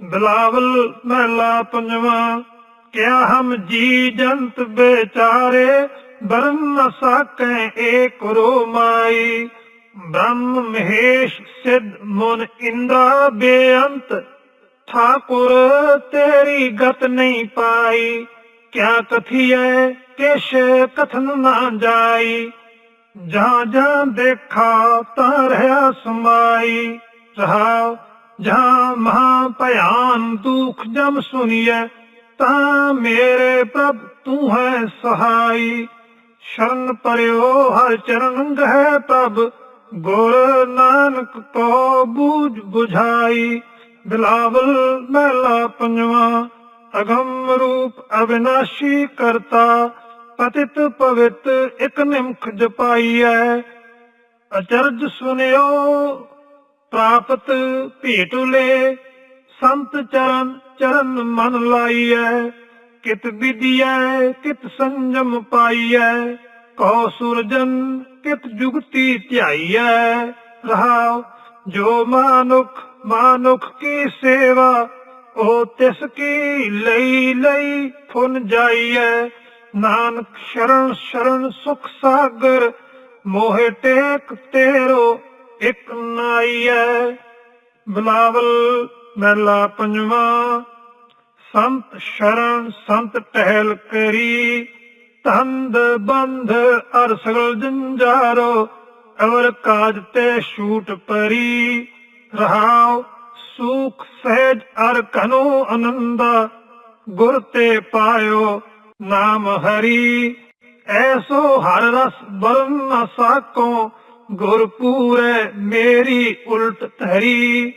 ਬਿਲਾਵਲ ਮਹਿਲਾ ਪੰਜਵਾ, ਕਿਆ ਹਮ ਜੀ ਜੰਤ ਬੇਚਾਰੇ, ਬਰਨ ਨ ਸਾਕੈ ਏਕ ਰੋ ਬ੍ਰਹਮ ਮਹੇਸ਼ ਸਿੱਧ ਮਨ ਇੰਦਰਾ ਬੇਅੰਤ, ਠਾਕੁਰ ਤੇਰੀ ਗਤ ਨਹੀਂ ਪਾਈ। ਕਿਆ ਕਥੀਐ ਕਿਛ ਕਥਨ ਨਾ ਜਾਈ। ਜਾਂ ਜਾਂ ਦੇਖਾ ਤਾਂ ਰਹਾ ਸਮਾਈ। ਰਹਾ ਜਾਂ ਮਹਾ ਭਿਆਨ ਦੁਖ ਜਮ ਸੁਨੀਐ, ਤਾਂ ਮੇਰੇ ਪ੍ਰਭ ਤੂੰ ਹੈ ਸਹਾਈ। ਸ਼ਰਨ ਪਰਿਓ, ਹਰ ਚਰਨ ਗਹਿ ਪ੍ਰਭ, ਗੁਰ ਨਾਨਕ ਕੋ ਬੂਝ 부ਝਾਈ ਬਿਲਾਵਲ ਮਹਿਲਾ ਪੰਜਵਾ, ਅਗੰਮ ਰੂਪ ਅਵਿਨਾਸ਼ੀ ਕਰਤਾ, ਪਤਿਤ ਪਵਿੱਤ ਇਕ ਨਿਮਖ ਜਪਾਈਐ। ਅਚਰਜ ਸੁਨਿਓ ਪ੍ਰਾਪਤ ਭੇਟੁਲੇ ਸੰਤ ਚਰਨ ਚਰਨ ਮਨ ਲਾਈਐ, ਕਿਤ ਵਿਦਿਐ ਕਿਤ ਸੰਜਮ ਪਾਈਐ, ਕਉ ਸੁਰਜਨ, ਕਿਤ ਜੁਗਤੀ ਧਿਆਈਐ, ਰਹਾਉ, ਜੋ ਮਾਨੁਖ ਮਾਨੁਖ ਕੀ ਸੇਵਾ, ਉਹ ਤਿਸ ਕੀ ਲਈ ਲਈ ਫੁਨ ਜਾਈਐ। ਨਾਨਕ ਸ਼ਰਨ ਸ਼ਰਨ ਸੁਖ ਸਾਗਰ, ਮੋਹਿ ਟੇਕ ਤੇਰੋ ਇਕ ਨਾਈਐ ਬਲਾਵਲ ਮਹਿਲਾ ਪੰਜਵਾ। ਸੰਤ ਸ਼ਰਨ, ਸੰਤ ਟਹਿਲ ਕਰੀ। ਤੰਦ ਬੰਧ ਅਰ ਸਗਲ ਜੰਜਾਰੋ। ਅਵਰ ਕਾਜ ਤੇ ਛੂਟ ਪਰੀ। ਰਹਾਉ ਸੁਖ ਸਹਿਜ ਅਰ ਕਨੋ ਆਨੰਦਾ ਗੁਰ ਤੇ ਪਾਇਓ ਨਾਮ ਹਰੀ। ਐਸੋ ਹਰ ਰਸ ਬਰਨ ਨ ਸਾਕੋ। ਗੁਰਪੂਰ ਮੇਰੀ ਉਲਟ ਧਰੀ।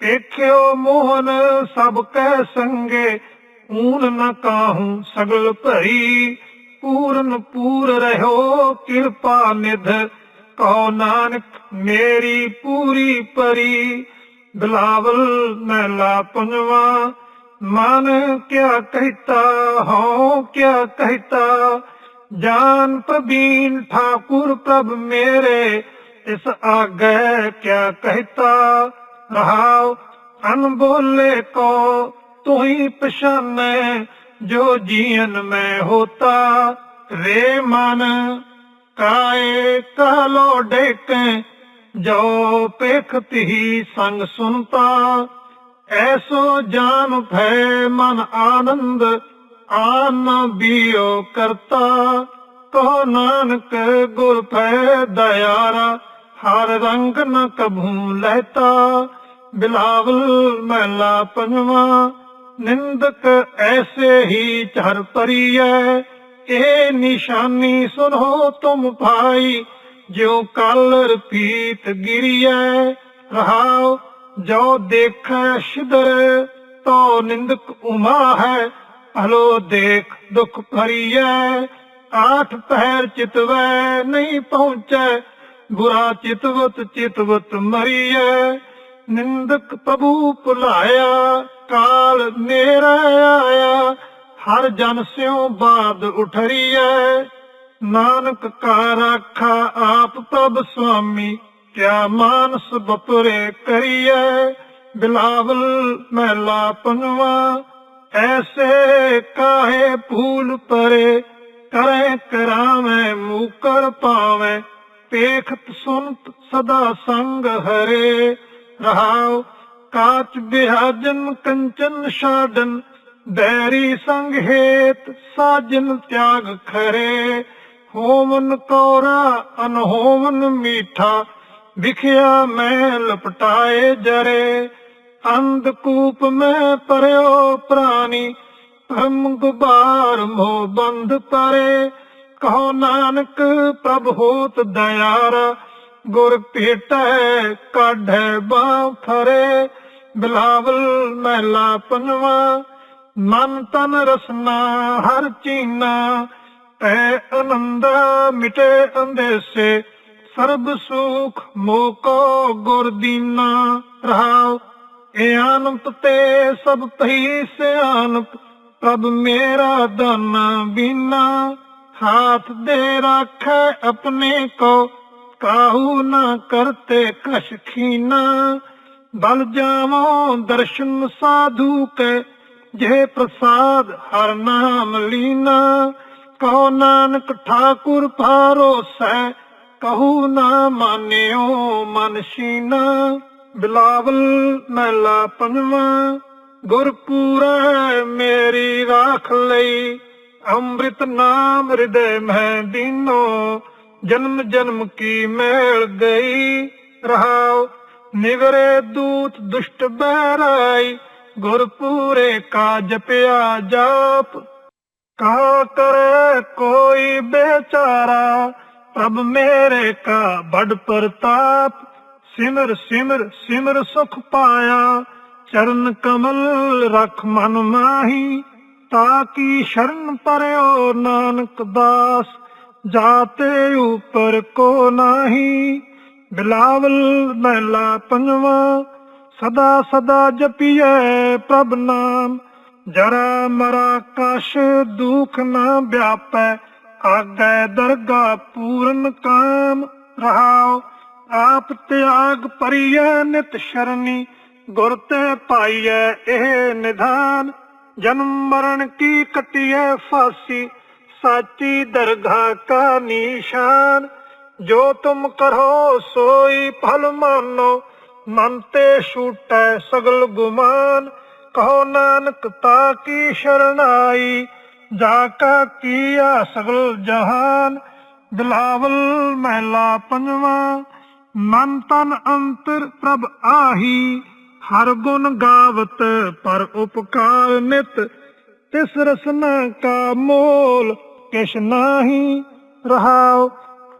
ਵੇਖਿਓ ਮੋਹਨ ਸਭ ਕੈ ਸੰਗੇ, ਊਨ ਨ ਕਾਹੂ ਸਗਲ ਭਰੀ। ਪੂਰਨ ਪੂਰ ਰਹਿਓ ਕਿਰਪਾ ਨਿਧ ਕਉ ਨਾਨਕ ਮੇਰੀ ਪੂਰੀ ਪਰੀ। ਬਿਲਾਵਲ ਮਹਿਲਾ ਪੰਜਵਾ, ਮਨ ਕਿਆ ਕਹਿਤਾ, ਹਉ ਕਿਆ ਕਹਿਤਾ। ਜਾਨ ਪ੍ਰਬੀਨ ਠਾਕੁਰ ਪ੍ਰਭ ਮੇਰੇ ਇਸ ਆਗੇ ਕਿਆ ਕਹਿਤਾ? ਰਹਾਉ ਅਨਬੋਲੇ ਕੋ ਤੂੰ ਹੀ ਪਛਾਨੈ ਜੋ ਜੀਵਨ ਮੈਂ ਹੋਤਾ। ਰੇ ਮਨ, ਕਾਏ ਕਲੋ ਡੇਕੇ, ਜੋ ਪੇਖਤ ਹੀ ਸੰਗ ਸੁਨਤਾ। ਐਸੋ ਜਾਨ ਭੈ ਮਨ ਆਨੰਦ, ਆਨ ਬਿਓ ਕਰਤਾ। ਕੋ ਨਾਨਕ ਗੁਰ ਭੈ ਦਇਆਰਾ ਹਰ ਰੰਗ ਨ ਕਭੂ ਲਹਤਾ, ਬਿਲਾਵਲ ਮਹਿਲਾ ਪੰਜਵਾ, ਨਿੰਦਕ ਐਸੇ ਹੀ ਚਰ ਪਰੀਐ ਇਹ ਨਿਸ਼ਾਨੀ ਸੁਨੋ ਤੁਮ ਭਾਈ, ਜਿਉ ਕਲ ਰਪੀਤ ਗਿਰੀਐ, ਰਹਾਉ ਜੋ ਦੇਖੈ ਸ਼ਿਦਰ, ਤੋ ਨਿੰਦਕ ਉਮਾ ਹੈ ਹਲੋ ਦੇਖ ਦੁਖ ਭਰੀਐ, ਆਠ ਪਹਿਰ ਚਿਤਵੈ, ਨਹੀਂ ਪਹੁੰਚੈ ਬੁਰਾ ਚਿਤਵਤ ਚਿਤਵਤ ਮਰੀਐ, ਨਿੰਦਕ ਪ੍ਰਭੂ ਭੁਲਾਇਆ, ਕਾਲ ਮੇਰਾ ਆਇਆ, ਹਰ ਜਨ ਸਿਉ ਬਾਦ ਉਠਰੀਐ। ਨਾਨਕ ਕਾ ਰਾਖਾ ਆਪ ਪ੍ਰਭ ਸੁਆਮੀ, ਕਿਆ ਮਾਨਸ ਬਪਰੇ ਕਰੀਐ। ਬਿਲਾਵਲ ਮਹਿਲਾ ਪੰਜਵਾ, ਐਸੇ ਕਾਹੇ ਭੂਲ ਪਰੇ, ਕਰੇ ਕਰਾਵੇਂ ਮੂਕਰ ਪਾਵੇਂ। ਪੇਖਤ ਸੁਨਤ ਸਦਾ ਸੰਗ ਹਰੇ, ਰਹਾਉ ਕਾਚ ਬਿਹਾਜਨ ਕੰਚਨ ਛਾਡਨ ਬੈਰੀ ਸੰਗ ਹੇਤ ਸਾਜਨ ਤਿਆਗ ਖਰੇ। ਹੋਮਨ ਕੋਰਾ ਅਨਹੋਮਨ ਮੀਠਾ, ਵਿਖਿਆ ਮੈਂ ਲਪਟਾਏ ਜਰੇ। ਅੰਧਕੂਪ ਮੈਂ ਪਰਿਓ ਪ੍ਰਾਨੀ ਧਰਮ ਗੁਬਾਰ ਮੋਹ ਬੰਦ ਪਰੇ। ਕਹੋ ਨਾਨਕ, ਪ੍ਰਭ ਹੋਤ ਦਇਆਰਾ, ਗੁਰ ਭੇਟੈ, ਕਾਢੈ ਬਾਹ ਫਰੇ। ਬਿਲਾਵਲ ਮਹਿਲਾ ਪੰਜਵਾ ਮਨ ਤਨ ਰਸਨਾ ਹਰ ਚੀਨਾ। ਐ ਆਨੰਦ ਮਿਟੇ ਅੰਦੇਸੇ, ਸਰਬ ਸੁਖ ਮੋਕੋ ਗੁਰ ਦੀਨਾ। ਰਹਾਉ, ਏ ਆਨੰਦ ਤੇ ਸਭ ਤਹੀ ਸਿਆਨਤ ਪ੍ਰਭ ਮੇਰਾ ਦਾਨਾ ਬੀਨਾ। ਹਾਥ ਦੇ ਰਾਖੈ ਆਪਣੇ ਕੋ, ਕਾਹੂ ਨਾ ਕਰਤੇ ਕਛ ਖੀਨਾ ਬਲ ਜਾਵਾਂ ਦਰਸ਼ਨ ਸਾਧੂ ਕੇ, ਜੇ ਪ੍ਰਸਾਦ ਹਰ ਨਾਮ ਲੀਨਾ। ਕਹੋ ਨਾਨਕ ਠਾਕੁਰ ਭਾਰੋਸੈ, ਕਹੂ ਨਾ ਮਾਨਿਓ ਮਨ ਸ਼ੀਨਾ। ਬਿਲਾਵਲ ਮਹਿਲਾ ਪੰਜਵਾ, ਗੁਰਪੂਰੈ ਮੇਰੀ ਰਾਖ ਲਈ। ਅੰਮ੍ਰਿਤ ਨਾਮ ਹਿਰਦੈ ਮੈਂ ਦੀਨੋ, ਜਨਮ ਜਨਮ ਕੀ ਮੇਲ ਗਈ ਰਹਾਉ। ਨਿਗਰੇ ਦੂਤ ਦੁਸ਼ਟ ਬਹਿਰਾਈ ਗੁਰਪੂਰੇ ਕਾ ਜਪਿਆ ਜਾਪ। ਕਾ ਕਰੇ ਕੋਈ ਬੇਚਾਰਾ, ਪ੍ਰਭ ਮੇਰੇ ਕਾ ਬੜ ਪ੍ਰਤਾਪ। ਸਿਮਰ ਸਿਮਰ ਸਿਮਰ ਸੁਖ ਪਾਇਆ, ਚਰਨ ਕਮਲ ਰਖ ਮਨ ਮਾਹੀ। ਤਾ ਤਾਕੀ ਸ਼ਰਨ ਪਰਿਓ ਨਾਨਕ ਦਾਸ? ਜਾਤੇ ਉਪਰ ਕੋ ਨਾਹੀ? ਬਿਲਾਵਲ ਮਹਿਲਾ ਪੰਜਵਾ, ਸਦਾ ਸਦਾ ਜਪੀਏ ਪ੍ਰਭ ਨਾਮ। ਜਰਾ ਮਰਾ ਕਸ਼ ਦੁਖ ਨਾ ਵਿਆਪੈ, ਆਗੈ ਦਰਗਾ ਪੂਰਨ ਕਾਮ। ਰਹਾਓ ਆਪ ਤਿਆਗ ਪਰਿਐ ਨਿਤ ਸ਼ਰਨੀ, ਗੁਰ ਤੇ ਪਾਈਐ ਇਹ ਨਿਧਾਨ। ਜਨਮ ਮਰਨ ਕੀ ਕਟਿਐ ਫਾਸੀ? ਸਾਚੀ ਦਰਗਾਹ ਕਾ ਨਿਸ਼ਾਨ। ਜੋ ਤੁਮ ਕਰੋ, ਸੋਈ ਫਲ ਮਾਨੋ। ਮਨ ਤੇ ਛੂਟੈ ਸਗਲ ਗੁਮਾਨ। ਕਹੋ ਨਾਨਕ, ਤਾ ਕੀ ਸ਼ਰਨਾਈ? ਜਾ ਕਾ ਕੀਆ ਸਗਲ ਜਹਾਨ? ਦਿਲਾਵਲ ਮਹਿਲਾ ਪੰਜਵਾ। ਮਨ ਤਨ ਅੰਤਰ ਪ੍ਰਭ ਆਹੀ। ਹਰ ਗੁਣ ਗਾਵਤ, ਪਰ ਉਪਕਾਰ ਨਿਤ, ਤਿਸ ਰਸਨਾ ਕਾ ਮੋਲ, ਕਿਛ ਨਾਹੀ ਰਹਾਉ,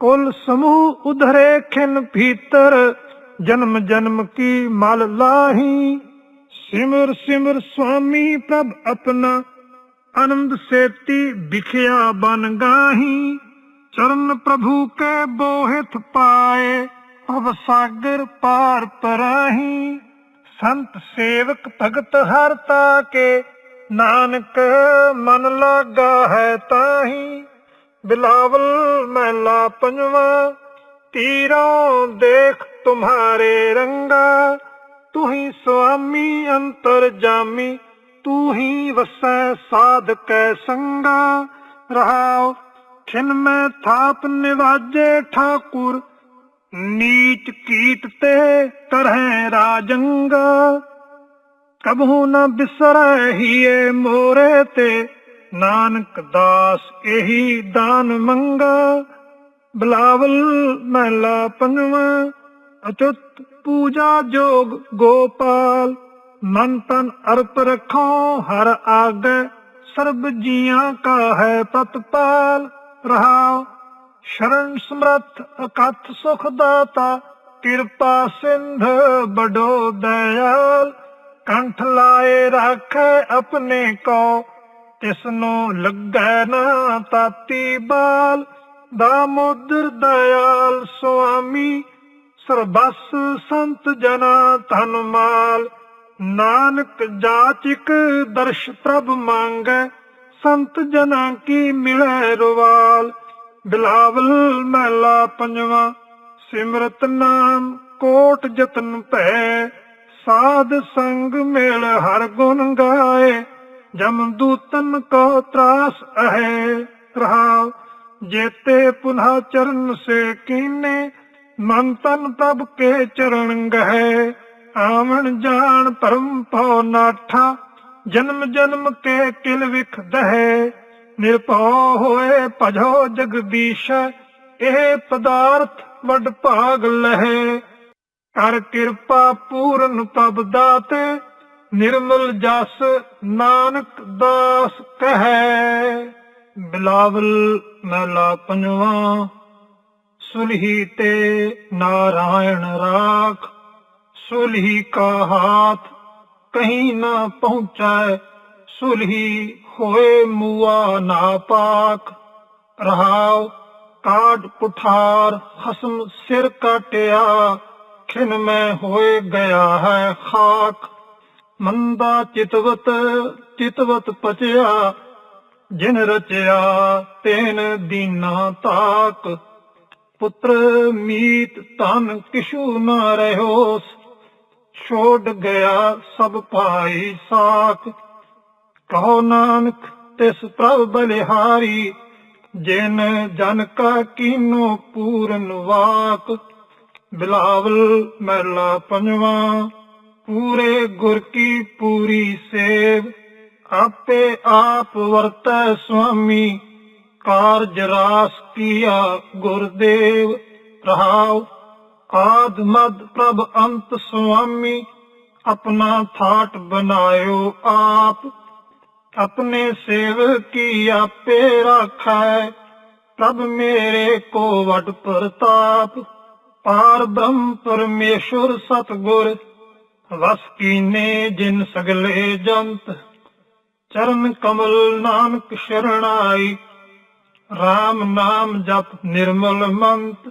ਕੁਲ ਸਮੂਹ ਉਧਰੇ ਖਿਨ ਭੀਤਰ, ਜਨਮ ਜਨਮ ਕੀ ਮਲ ਲਾਹੀ। ਸਿਮਰ ਸਿਮਰ ਸੁਆਮੀ ਪ੍ਰਭ ਆਪਣਾ, ਆਨੰਦ ਸੇਤੀ ਵਿਖਿਆ ਬਨ ਗਾਹੀ। ਚਰਨ ਪ੍ਰਭੂ ਕੇ ਬੋਹਿਤ ਪਾਏ, ਭਵ ਸਾਗਰ ਪਾਰ ਪਰਾਹੀ। ਸੰਤ ਸੇਵਕ ਭਗਤ ਹਰ ਤਾਕੇ, ਨਾਨਕ ਮਨ ਲਾਗਾ ਹੈ ਤਾਹੀ। ਬਿਲਾਵਲ ਮਹਿਲਾ ਪੰਜਵਾ, ਤੀਰੋਂ ਦੇਖ ਤੁਮਹਾਰੇ ਰੰਗਾ। ਤੂੰ ਹੀ ਸੁਆਮੀ ਅੰਤਰ ਜਾਮੀ ਤੂੰ ਹੀ ਵਸੈ ਸਾਧਕੈ ਸੰਗਾ। ਰਹਾਉ, ਖਿਨ ਮੈਂ ਥਾਪ ਨਿਵਾਜੇ ਠਾਕੁਰ ਨੀਚ ਕੀਟ ਤੇ ਕਰਹਿ ਰਾਜੰਗਾ। ਕਬਹੂ ਨ ਬਿਸਰੈ ਹੀਏ ਮੋਰੇ ਤੇ, ਨਾਨਕ ਦਾਸ ਇਹੀ ਦਾਨ ਮੰਗਾ। ਬਲਾਵਲ ਮਹਿਲਾ ਪੰਜਵਾ, ਅਚੁੱਤ ਪੂਜਾ ਜੋਗ ਗੋਪਾਲ। ਮਨ ਤਨ ਅਰਪ ਰਖੋ, ਹਰ ਆਗੈ ਸਰਬ ਜੀਆਂ ਕਾ ਹੈ ਪਤਪਾਲ। ਰਹਾਉ ਸ਼ਰਨ ਸਮਰੱਥ ਅਕਥ ਸੁਖ ਦਾਤਾ, ਕਿਰਪਾ ਸਿੰਧ ਬਡੋ ਦਇਆਲ। ਕੰਠ ਲਾਏ ਰੱਖੈ ਆਪਣੇ ਕੋ, ਤਿਸਨੂੰ ਲੱਗੈ ਨਾ ਤਾਤੀ ਬਾਲ। ਦਾਮੋਦਰ ਦਇਆਲ ਸੁਆਮੀ, ਸਰਬਸ ਸੰਤ ਜਨਾ ਧਨ ਮਾਲ। ਨਾਨਕ ਜਾਚਿਕ ਦਰਸ਼ ਪ੍ਰਭ ਮੰਗੈ, ਸੰਤ ਜਨਾ ਕੀ ਮਿਲੈ ਰਵਾਲ। ਬਿਲਾਵਲ ਮਹਿਲਾ ਪੰਜਵਾ, ਸਿਮਰਤ ਨਾਮ ਕੋਟ ਜਤਨ ਭੈ। ਸਾਧ ਸੰਗ ਮਿਲ ਹਰ ਗੁਣ ਗਾਏ, ਜਮ ਦੂਤਨ ਕੋ ਤਰਾਸ ਅਹੈ। ਰਹਾਉ, ਜੇਤੇ ਪੁਨः ਚਰਨ ਸੇ ਕੀਨੇ, ਮਨ ਤਨ ਪ੍ਰਭ ਕੇ ਚਰਨ ਗਹਿ। ਆਵਣ ਜਾਣ ਪਰਮ ਭਉ ਨਾਠਾ, ਜਨਮ ਜਨਮ ਕੇ ਕਿਲ ਵਿਖ ਦਹੈ। ਨਿਰਭਉ ਹੋਏ ਭਜੋ ਜਗਦੀਸ਼ ਇਹ ਪਦਾਰਥ ਵੱਡ ਭਾਗ ਲਹੇ। ਕਰ ਕਿਰਪਾ ਪੂਰਨ ਪਬ ਦਾਤੇ, ਨਿਰਮਲ ਜਸ ਨਾਨਕ ਦਾਸ ਕਹੈ। ਬਿਲਾਵਲ ਮਹਿਲਾ ਪੰਜਵਾ, ਸੁਲਹੀ ਤੇ ਨਾਰਾਇਣ ਰਾਖ। ਸੁਲਹੀ ਕਾ ਹਾਥ ਕਹੀਂ ਨਾ ਪਹੁੰਚੈ ਸੁਲਹੀ ਹੋਏ ਮੂਆ ਨਾ ਪਾਕ, ਰਹਾਉ ਕਾਟ ਕੁਠਾਰ ਖਸਮ ਸਿਰ ਕਾਟਿਆ, ਖਿਨ ਮੈਂ ਹੋਏ ਗਿਆ ਹੈ ਖਾਕ। ਮੰਦਾ ਚਿਤਵਤ ਚਿਤਵਤ ਪਚਿਆ, ਜਿਨ ਰਚਿਆ ਤੈਨ ਦੀਨਾ ਤਾਕ। ਪੁੱਤਰ ਮੀਤ ਤਨ ਕਿਛੂ ਨਾ ਰਹਿਓਸ, ਛੋੜ ਗਿਆ ਸਭ ਭਾਈ ਸਾਖ ਕਹੋ ਨਾਨਕ, ਤਿਸ ਪ੍ਰਭ ਬਲਿਹਾਰੀ, ਜਿਨ ਜਨ ਕਾ ਕੀਨੋ ਪੂਰਨ ਵਾਕ, ਬਿਲਾਵਲ ਮਹਿਲਾ ਪੰਜਵਾ, ਪੂਰੇ ਗੁਰ ਕੀ ਪੂਰੀ ਸੇਵ, ਆਪੇ ਆਪ ਵਰਤੈ ਸੁਆਮੀ, ਕਾਰਜ ਰਾਸ ਕੀਆ ਗੁਰਦੇਵ ਰਹਾਉ, ਆਦ ਮਦ ਪ੍ਰਭ ਅੰਤ ਸੁਆਮੀ, ਆਪਣਾ ਥਾਟ ਬਨਾਇਓ ਆਪ। ਆਪਣੇ ਸੇਵਕ ਕੀ ਆਪੇ ਰਾਖੈ ਪ੍ਰਭ ਮੇਰੇ ਕੋ ਵਡ ਪ੍ਰਤਾਪ ਪਾਰ ਬ੍ਰਹਮ ਪਰਮੇਸ਼ਰ ਸਤਗੁਰ ਵਸ ਕੀਨੇ ਜਿਨ ਸਗਲੇ ਜੰਤ ਚਰਨ ਕਮਲ ਨਾਨਕ ਸ਼ਰਣਾਈ RAM ਨਾਮ ਜਪ ਨਿਰਮਲ ਮੰਤ